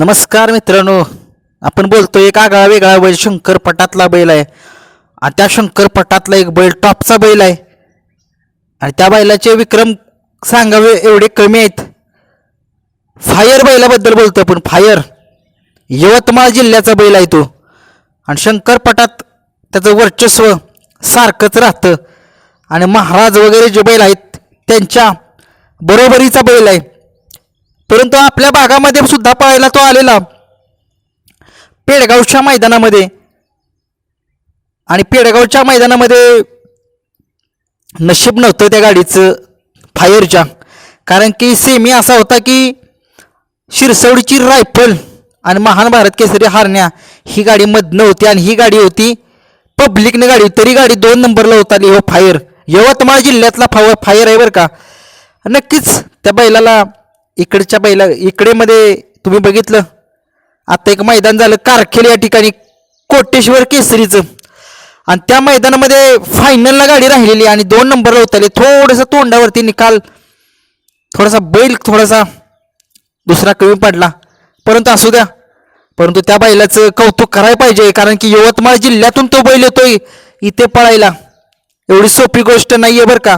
नमस्कार मित्रांनो आपण बोलतो एक आगळा वेगळा बैल शंकरपटातला बैल आहे. आणि त्या शंकरपटातला एक बैल टॉपचा बैल आहे. आणि त्या बैलाचे विक्रम सांगावे एवढे कमी आहेत. फायर बैलाबद्दल बोलतो आपण फायर. यवतमाळ जिल्ह्याचा बैल आहे तो. आणि शंकरपटात त्याचं वर्चस्व सारखंच राहतं. आणि महाराज वगैरे जे बैल आहेत त्यांच्या बरोबरीचा बैल आहे. परंतु आपल्या भागामध्ये सुद्धा पाहायला तो आलेला. पेडगावच्या मैदानामध्ये. आणि पेडगावच्या मैदानामध्ये नशीब नव्हतं त्या गाडीचं फायरच्या. कारण की सेमी असा होता की शिरसवडीची रायफल आणि महान भारत केसरी हारण्या ही गाडी मधनं होती आणि ही गाडी होती पब्लिकने गाडी तरी गाडी दोन नंबरला होता हो फायर. यवतमाळ जिल्ह्यातला फाव फायर आहे बरं का. नक्कीच त्या बैलाला इकडच्या बैला इकडेमध्ये तुम्ही बघितलं? आता एक मैदान झालं कारखेल या ठिकाणी कोटेश्वर केसरीचं. आणि त्या मैदानामध्ये फायनलला गाडी राहिलेली आणि दोन नंबरला उतरले. थोडंसं तोंडावरती निकाल थोडासा बैल थोडासा दुसरा कमी पडला. परंतु असू द्या. परंतु त्या बैलाचं कौतुक करायला पाहिजे कारण की यवतमाळ जिल्ह्यातून तो बैल येतोय इथे पळायला. एवढी सोपी गोष्ट नाही आहे बरं का.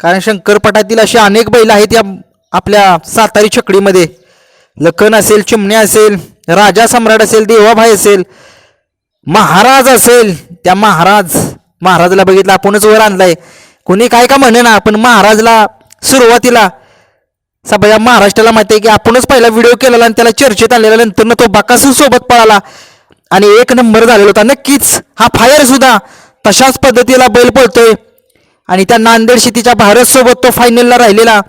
कारण शंकरपटातील असे अनेक बैल आहेत या आपल्या सातारी छकडीमध्ये. लखन असेल चिमण्या असेल राजा सम्राट असेल देवाभाई असेल महाराज असेल त्या महाराज महाराजला बघितलं आपणच वर आणलाय. कोणी काय का म्हणे ना पण महाराजला सुरुवातीला सगळ्या महाराष्ट्राला माहिती आहे की आपणच पहिला व्हिडिओ केलेला आणि त्याला चर्चेत आणलेला नंतर तो बाकासूर सोबत पळाला. आणि एक नंबर झालेला होता नक्कीच हा फायर सुद्धा तशाच पद्धतीला बैल पळतोय. आणि त्या नांदेड शेतीच्या भारत सोबत तो फायनलला राहिलेला.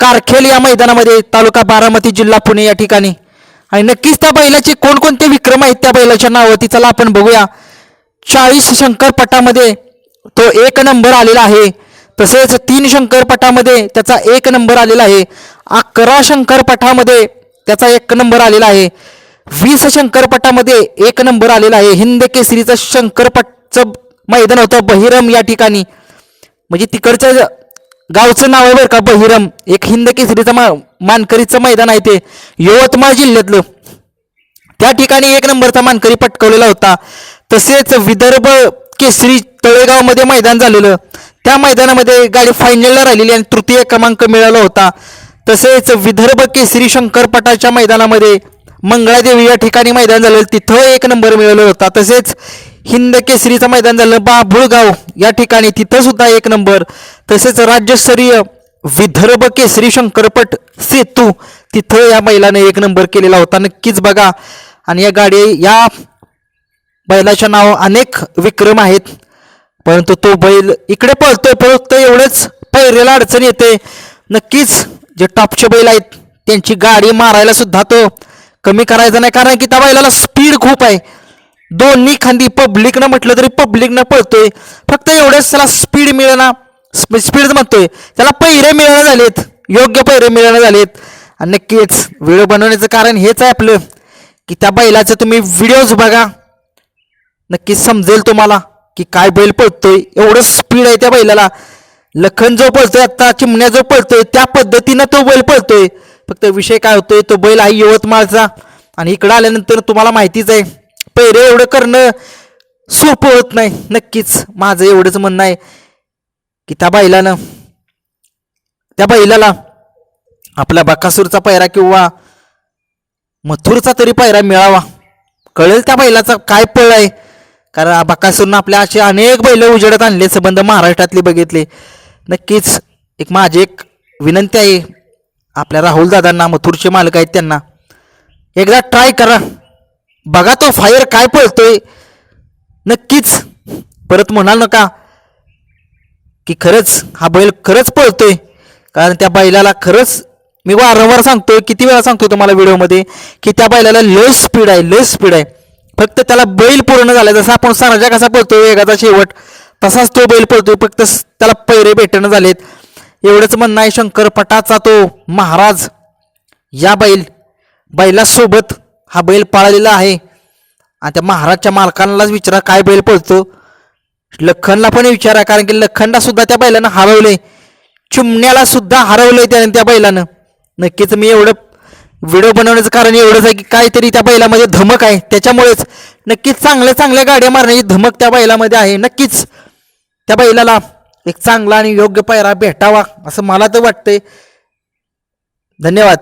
कारखेल या मैदानामध्ये तालुका बारामती जिल्हा पुणे या ठिकाणी. आणि नक्कीच त्या बैलाचे कोणकोणते विक्रम आहेत त्या बैलाच्या नावावरती चला आपण बघूया. चाळीस शंकरपटामध्ये तो एक नंबर आलेला आहे. तसेच तीन शंकरपटामध्ये त्याचा एक नंबर आलेला आहे. अकरा शंकरपटामध्ये त्याचा एक नंबर आलेला आहे. वीस शंकरपटामध्ये एक नंबर आलेला आहे. हिंद केसरीचं शंकरपटचं मैदान होतं बहिरम या ठिकाणी. म्हणजे तिकडचं गावचं नाव आहे बरं का बहिरम? एक हिंद केसरीचं मा मानकरीचं मैदान आहे ते. यवतमाळ जिल्ह्यातलं. त्या ठिकाणी एक नंबरचा मानकरी पटकवलेला होता. तसेच विदर्भ केसरी तळेगावमध्ये मैदान झालेलं. त्या मैदानामध्ये गाडी फायनलला राहिलेली आणि तृतीय क्रमांक मिळाला होता. तसेच विदर्भ केसरी शंकरपटाच्या मैदानामध्ये मंगळादेवी या ठिकाणी मैदान झालेलं. तिथं एक नंबर मिळवला होता. तसेच हिंद केसरीचं मैदान झालं बाभुळगाव या ठिकाणी तिथं सुद्धा एक नंबर. तसेच राज्यस्तरीय विदर्भ केसरी शंकरपट सेतू तिथं या बैलाने एक नंबर केलेला होता. नक्कीच बघा. आणि या गाडी या बैलाच्या नाव अनेक विक्रम आहेत. परंतु तो बैल इकडे पळतोय परंतु एवढंच पैरेला अडचण येते. नक्कीच जे टॉपचे बैल आहेत त्यांची गाडी मारायला सुद्धा तो कमी करायचा नाही. कारण की त्या बैलाला स्पीड खूप आहे. दोन्ही खांदी पब्लिकनं म्हटलं तरी पब्लिकनं पळतोय. फक्त एवढंच त्याला स्पीड मिळेना. स्पीड म्हणतोय. त्याला पहिरे मिळणं झालेत. योग्य पहिरे मिळणं झालेत. आणि नक्कीच व्हिडिओ बनवण्याचं कारण हेच आहे आपलं. की त्या बैलाचं तुम्ही व्हिडिओज बघा. नक्कीच समजेल तुम्हाला की काय बैल पळतोय. एवढं स्पीड आहे त्या बैलाला. लखन जो पळतोय आता चिमण्या जो पळतोय त्या पद्धतीनं तो बैल पळतोय. फक्त विषय काय होतोय तो बैल आहे यवतमाळचा. आणि इकडं आल्यानंतर तुम्हाला माहितीच आहे. पैरे एवढं करणं सोपं होत नाही. नक्कीच माझं एवढंच म्हणणं आहे की त्या बैलानं त्या बैलाला आपला बकासूरचा पायरा किंवा मथुरचा तरी पायरा मिळावा. कळेल त्या बैलाचा काय पळ आहे. कारण बकासूरनं आपल्या असे अनेक बैल उजेडत आणले संबंध महाराष्ट्रातले बघितले. नक्कीच एक माझी एक विनंती आहे आपल्या राहुल दादांना मथुरचे मालक आहेत त्यांना. एकदा ट्राय करा. बघा तो फायर काय पळतोय. नक्कीच. परत म्हणाल नका की खरंच हा बैल खरंच पळतोय. कारण त्या बैलाला खरंच मी वारंवार सांगतोय किती वेळा सांगतोय तुम्हाला व्हिडिओमध्ये की त्या बैलाला लय स्पीड आहे लय स्पीड आहे. फक्त त्याला बैल पूर्ण झाला जसं आपण साराजा कसा पळतोय वेगाचा शेवट तसाच तो बैल पळतोय. फक्त त्याला पैरे भेटणं झालेत. एवढंच म्हणणं आहे शंकरपटाचा तो महाराज या बैल बैलासोबत हा बैल पाळलेला आहे. आणि त्या महाराजच्या मालकांनाच विचारा काय बैल पळतो. लखनला पण विचारा कारण की लखनला सुद्धा त्या बैलानं हरवलंय. चिमण्याला सुद्धा हरवलंय त्याने त्या बैलानं. नक्कीच मी एवढं व्हिडिओ बनवण्याचं कारण एवढंच आहे की काहीतरी त्या बैलामध्ये धमक आहे. त्याच्यामुळेच नक्कीच चांगल्या चांगल्या गाड्या मारण्याची धमक त्या बैलामध्ये आहे. नक्कीच त्या बैलाला एक चांगला आणि योग्य पायरा भेटावा असं मला तर वाटतंय. धन्यवाद.